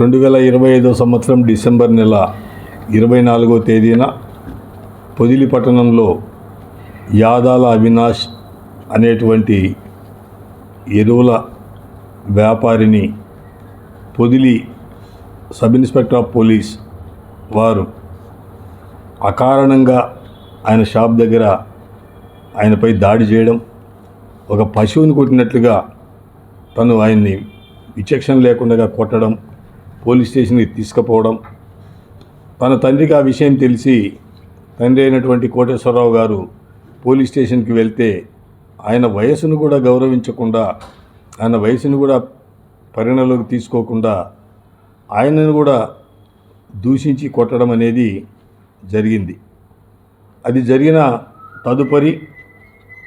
రెండు వేల ఇరవై ఐదో సంవత్సరం డిసెంబర్ నెల ఇరవై నాలుగో తేదీన పొదిలి పట్టణంలో యాదాల అవినాష్ అనేటువంటి ఎరువుల వ్యాపారిని Podili sub inspector of police వారు అకారణంగా ఆయన షాప్ దగ్గర ఆయనపై దాడి చేయడం ఒక పశువుని కొట్టినట్లుగా తను ఆయన్ని విచక్షణ లేకుండా కొట్టడం పోలీస్ స్టేషన్కి తీసుకుపోవడం. తన తండ్రికి ఆ విషయం తెలిసి తండ్రి అయినటువంటి కోటేశ్వరరావు గారు పోలీస్ స్టేషన్కి వెళ్తే ఆయన వయసును కూడా గౌరవించకుండా ఆయన వయసును కూడా పరిగణలోకి తీసుకోకుండా ఆయనను కూడా దూషించి కొట్టడం అనేది జరిగింది. అది జరిగిన తదుపరి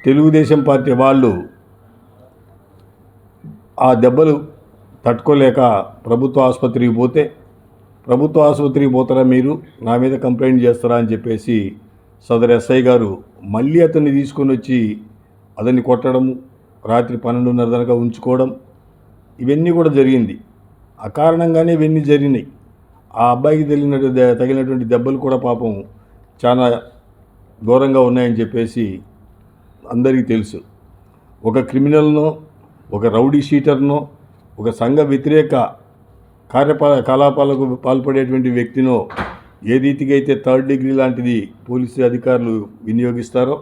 తెలుగుదేశం పార్టీ వాళ్ళు ఆ దెబ్బలు తట్టుకోలేక ప్రభుత్వ ఆసుపత్రికి పోతే ప్రభుత్వ ఆసుపత్రికి పోతారా మీరు? నా మీద కంప్లైంట్ చేస్తారా అని చెప్పేసి సదరు ఎస్ఐ గారు మళ్ళీ అతన్ని తీసుకొని వచ్చి అతన్ని కొట్టడము రాత్రి పన్నెండున్నర దాకా ఉంచుకోవడం ఇవన్నీ కూడా జరిగింది. అకారణంగానే ఇవన్నీ జరిగినాయి. ఆ అబ్బాయికి తగిలినట్టు తగిలినటువంటి దెబ్బలు కూడా పాపం చాలా ఘోరంగా ఉన్నాయని చెప్పేసి అందరికీ తెలుసు. ఒక క్రిమినల్నో ఒక రౌడీ షీటర్నో ఒక సంఘ వ్యతిరేక కార్యపాల కలాపాలకు పాల్పడేటువంటి వ్యక్తినో ఏ రీతికైతే అయితే థర్డ్ డిగ్రీ లాంటిది పోలీసు అధికారులు వినియోగిస్తారో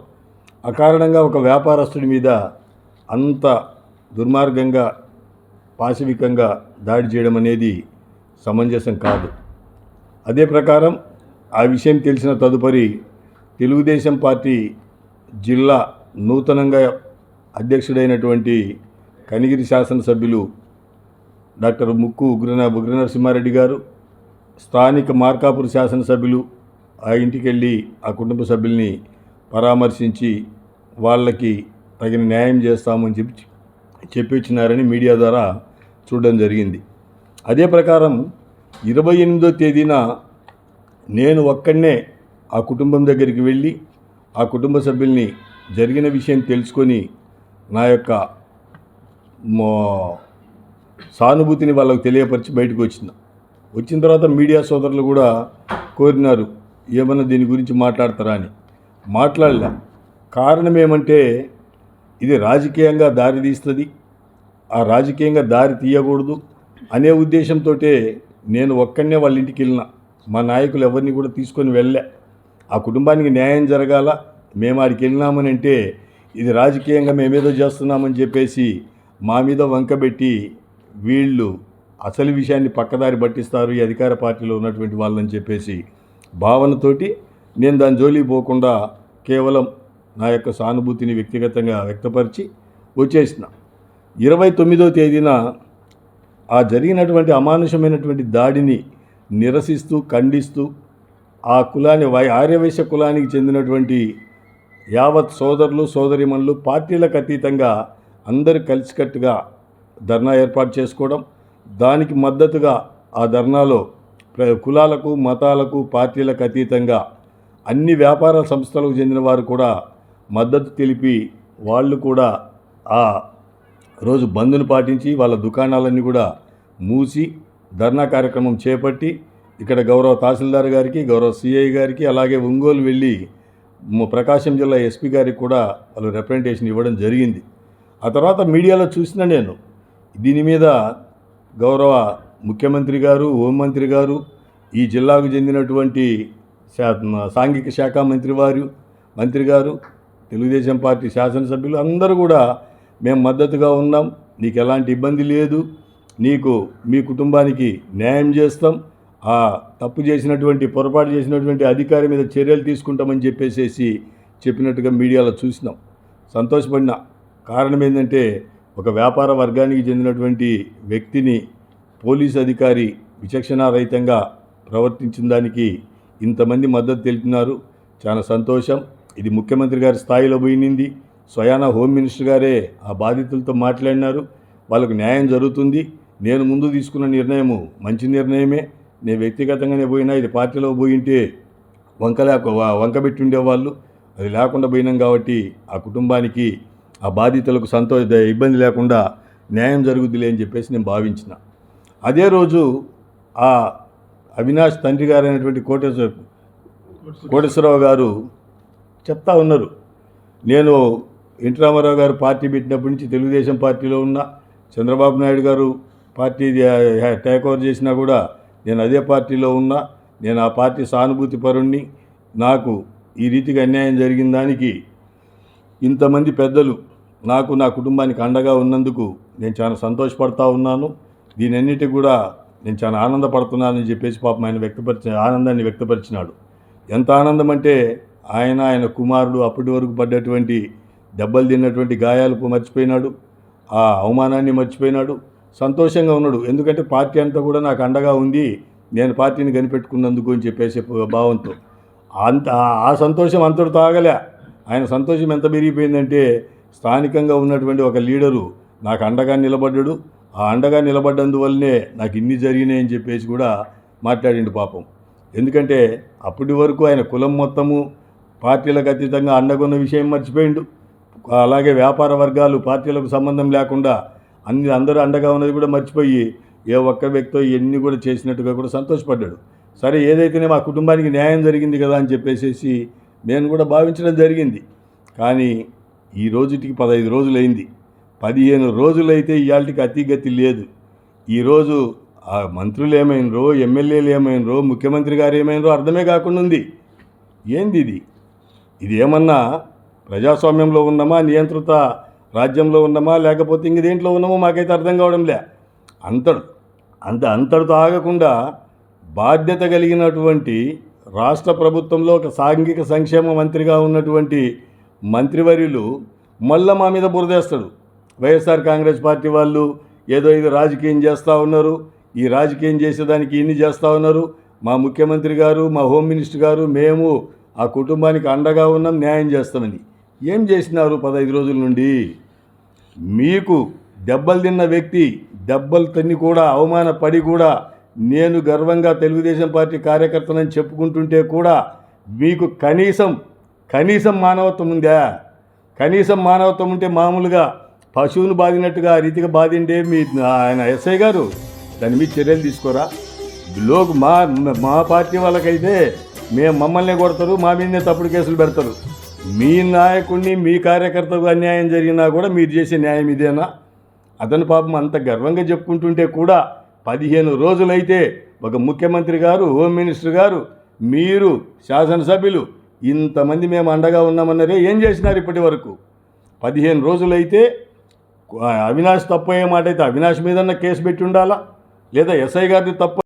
అకారణంగా ఒక వ్యాపారస్తుడి మీద అంత దుర్మార్గంగా పాశవికంగా దాడి చేయడం అనేది సమంజసం కాదు. అదే ప్రకారం ఆ విషయం తెలిసిన తదుపరి తెలుగుదేశం పార్టీ జిల్లా నూతనంగా అధ్యక్షుడైనటువంటి కనిగిరి శాసనసభ్యులు డాక్టర్ ముక్కు ఉగ్రన ఉగ్ర నరసింహారెడ్డి గారు స్థానిక మార్కాపుర శాసనసభ్యులు ఆ ఇంటికి వెళ్ళి ఆ కుటుంబ సభ్యుల్ని పరామర్శించి వాళ్ళకి తగిన న్యాయం చేస్తామని చెప్పి చెప్పిచ్చినారని మీడియా ద్వారా చూడడం జరిగింది. అదే ప్రకారం ఇరవై ఎనిమిదో తేదీన నేను ఒక్కడనే ఆ కుటుంబం దగ్గరికి వెళ్ళి ఆ కుటుంబ సభ్యుల్ని జరిగిన విషయం తెలుసుకొని నా యొక్క సానుభూతిని వాళ్ళకు తెలియపరిచి బయటకు వచ్చింది. వచ్చిన తర్వాత మీడియా సోదరులు కూడా కోరినారు ఏమన్నా దీని గురించి మాట్లాడతారా అని. మాట్లాడలే. కారణం ఏమంటే ఇది రాజకీయంగా దారి తీస్తుంది. ఆ రాజకీయంగా దారి తీయకూడదు అనే ఉద్దేశంతో నేను ఒక్కడనే వాళ్ళ ఇంటికి వెళ్ళిన. మా నాయకులు ఎవరిని కూడా తీసుకొని వెళ్ళలే. ఆ కుటుంబానికి న్యాయం జరగాల. మేము ఆడికి వెళ్ళినామని అంటే ఇది రాజకీయంగా మేమేదో చేస్తున్నామని చెప్పేసి మా మీద వంకబెట్టి వీళ్ళు అసలు విషయాన్ని పక్కదారి పట్టిస్తారు ఈ అధికార పార్టీలో ఉన్నటువంటి వాళ్ళని చెప్పేసి భావనతోటి నేను దాని జోలికి పోకుండా కేవలం నా యొక్క సానుభూతిని వ్యక్తిగతంగా వ్యక్తపరిచి వచ్చేసిన. ఇరవై తొమ్మిదో తేదీన ఆ జరిగినటువంటి అమానుషమైనటువంటి దాడిని నిరసిస్తూ ఖండిస్తూ ఆ కులాన్ని వై ఆర్యవేశ కులానికి చెందినటువంటి యావత్ సోదరులు సోదరిమణులు పార్టీలకు అతీతంగా అందరూ కలిసికట్టుగా ధర్నా ఏర్పాటు చేసుకోవడం దానికి మద్దతుగా ఆ ధర్నాలో ప్ర- కులాలకు మతాలకు పార్టీలకు అతీతంగా అన్ని వ్యాపార సంస్థలకు చెందిన వారు కూడా మద్దతు తెలిపి వాళ్ళు కూడా ఆ రోజు బంద్ను పాటించి వాళ్ళ దుకాణాలన్నీ కూడా మూసి ధర్నా కార్యక్రమం చేపట్టి ఇక్కడ గౌరవ తహసీల్దార్ గారికి గౌరవ సిఐ గారికి అలాగే ఒంగోలు వెళ్ళి ప్రకాశం జిల్లా ఎస్పీ గారికి కూడా వాళ్ళు రిప్రజెంటేషన్ ఇవ్వడం జరిగింది. ఆ తర్వాత మీడియాలో చూసిన నేను దీని మీద గౌరవ ముఖ్యమంత్రి గారు హోంమంత్రి గారు ఈ జిల్లాకు చెందినటువంటి శా- సాంఘిక శాఖ మంత్రి వారు మంత్రి గారు తెలుగుదేశం పార్టీ శాసనసభ్యులు అందరూ కూడా మేము మద్దతుగా ఉన్నాం. నీకు ఎలాంటి ఇబ్బంది లేదు. నీకు మీ కుటుంబానికి న్యాయం చేస్తాం. ఆ తప్పు చేసినటువంటి పొరపాటు చేసినటువంటి అధికారి మీద చర్యలు తీసుకుంటామని చెప్పేసేసి చెప్పినట్టుగా మీడియాలో చూసినాం. సంతోషపడిన కారణం ఏంటంటే ఒక వ్యాపార వర్గానికి చెందినటువంటి వ్యక్తిని పోలీస్ అధికారి విచక్షణారహితంగా ప్రవర్తించిన దానికి ఇంతమంది మద్దతు తెలిపినారు. చాలా సంతోషం. ఇది ముఖ్యమంత్రి గారి స్థాయిలో పోయినింది స్వయాన హోమ్ మినిస్టర్ గారే ఆ బాధితులతో మాట్లాడినారు. వాళ్ళకు న్యాయం జరుగుతుంది. నేను ముందు తీసుకున్న నిర్ణయము మంచి నిర్ణయమే. నేను వ్యక్తిగతంగానే పోయినా ఇది పార్టీలో పోయింటే వంకలేక వంకబెట్టి ఉండేవాళ్ళు అది లేకుండా పోయినాం కాబట్టి ఆ కుటుంబానికి ఆ బాధితులకు సంతోష ఇబ్బంది లేకుండా న్యాయం జరుగుద్దిలే అని చెప్పేసి నేను భావించిన. అదే రోజు ఆ అవినాష్ తండ్రి గారు అయినటువంటి కోటేశ్వర కోటేశ్వరరావు గారు చెప్తా ఉన్నారు. నేను ఎన్టీ రామారావు గారు పార్టీ పెట్టినప్పటి నుంచి తెలుగుదేశం పార్టీలో ఉన్న చంద్రబాబు నాయుడు గారు పార్టీ టేక్ ఓవర్ చేసినా కూడా నేను అదే పార్టీలో ఉన్నా నేను ఆ పార్టీ సానుభూతి పరుణ్ణి నాకు ఈ రీతిగా అన్యాయం జరిగిన దానికి ఇంతమంది పెద్దలు నాకు నా కుటుంబానికి అండగా ఉన్నందుకు నేను చాలా సంతోషపడతా ఉన్నాను. దీనన్నిటి కూడా నేను చాలా ఆనందపడుతున్నానని చెప్పేసి పాపం ఆయన వ్యక్తపరిచిన ఆనందాన్ని వ్యక్తపరిచినాడు. ఎంత ఆనందం అంటే ఆయన ఆయన కుమారుడు అప్పటి వరకు పడ్డటువంటి దెబ్బలు తిన్నటువంటి గాయాలు మర్చిపోయినాడు. ఆ అవమానాన్ని మర్చిపోయినాడు. సంతోషంగా ఉన్నాడు. ఎందుకంటే పార్టీ అంతా కూడా నాకు అండగా ఉంది. నేను పార్టీని కనిపెట్టుకున్నందుకు అని చెప్పేసి భావంతో. అంత ఆ సంతోషం అంతటితో ఆగలే. ఆయన సంతోషం ఎంత పెరిగిపోయిందంటే స్థానికంగా ఉన్నటువంటి ఒక లీడరు నాకు అండగా నిలబడ్డాడు. ఆ అండగా నిలబడ్డందువల్లనే నాకు ఇన్ని జరిగినాయి అని చెప్పేసి కూడా మాట్లాడిండు పాపం. ఎందుకంటే అప్పటి వరకు ఆయన కులం మొత్తము పార్టీలకు అతీతంగా అండగున్న విషయం మర్చిపోయిండు. అలాగే వ్యాపార వర్గాలు పార్టీలకు సంబంధం లేకుండా అన్ని అందరూ అండగా ఉన్నది కూడా మర్చిపోయి ఏ ఒక్క వ్యక్తో ఇవన్నీ కూడా చేసినట్టుగా కూడా సంతోషపడ్డాడు. సరే ఏదైతేనే మా కుటుంబానికి న్యాయం జరిగింది కదా అని చెప్పేసేసి నేను కూడా భావించడం జరిగింది. కానీ ఈ రోజుటికి పదహైదు రోజులైంది. పదిహేను రోజులైతే ఇవాళకి అతిగతి లేదు. ఈరోజు ఆ మంత్రులు ఏమైనరో ఎమ్మెల్యేలు ఏమైనరో ముఖ్యమంత్రి గారు ఏమైనరో అర్థమే కాకుండా ఉంది. ఏంది ఇది? ఇది ఏమన్నా ప్రజాస్వామ్యంలో ఉన్నామా నియంత్రిత రాజ్యంలో ఉన్నామా లేకపోతే ఇంక దేంట్లో ఉన్నామో మాకైతే అర్థం కావడం లే అంతడు అంత అంతటితో ఆగకుండా బాధ్యత కలిగినటువంటి రాష్ట్ర ప్రభుత్వంలో ఒక సాంఘిక సంక్షేమ మంత్రిగా ఉన్నటువంటి మంత్రివర్యులు మళ్ళా మా మీద బురదేస్తాడు. వైఎస్ఆర్ కాంగ్రెస్ పార్టీ వాళ్ళు ఏదో ఇది రాజకీయం చేస్తూ ఉన్నారు. ఈ రాజకీయం చేసేదానికి ఇన్ని చేస్తూ ఉన్నారు. మా ముఖ్యమంత్రి గారు మా హోమ్ మినిస్టర్ గారు మేము ఆ కుటుంబానికి అండగా ఉన్నాం న్యాయం చేస్తామని. ఏం చేసినారు పదహైదు రోజుల నుండి? మీకు దెబ్బలు తిన్న వ్యక్తి దెబ్బలు తిని కూడా అవమానపడి కూడా నేను గర్వంగా తెలుగుదేశం పార్టీ కార్యకర్తనని చెప్పుకుంటుంటే కూడా మీకు కనీసం కనీసం మానవత్వం ఉందా? కనీసం మానవత్వం ఉంటే మామూలుగా పశువును బాధినట్టుగా ఆ రీతిగా బాధిండే మీ ఆయన ఎస్ఐ గారు. దాని మీద చర్యలు తీసుకోరా? లోకు మా మా పార్టీ వాళ్ళకైతే మేము మమ్మల్ని కొడతారు మా మీదనే తప్పుడు కేసులు పెడతారు. మీ నాయకుడిని మీ కార్యకర్తకు అన్యాయం జరిగినా కూడా మీరు చేసే న్యాయం ఇదేనా? అతను పాపం అంత గర్వంగా చెప్పుకుంటుంటే కూడా పదిహేను రోజులైతే ఒక ముఖ్యమంత్రి గారు హోమ్ మినిస్టర్ గారు మీరు శాసనసభ్యులు ఇంతమంది మేము అండగా ఉన్నామన్నారే ఏం చేసినారు ఇప్పటి వరకు? పదిహేను రోజులైతే అవినాష్ తప్పు అయ్యే మాట అయితే అవినాష్ మీదన్న కేసు పెట్టి ఉండాలా? లేదా ఎస్ఐ గారిది తప్పు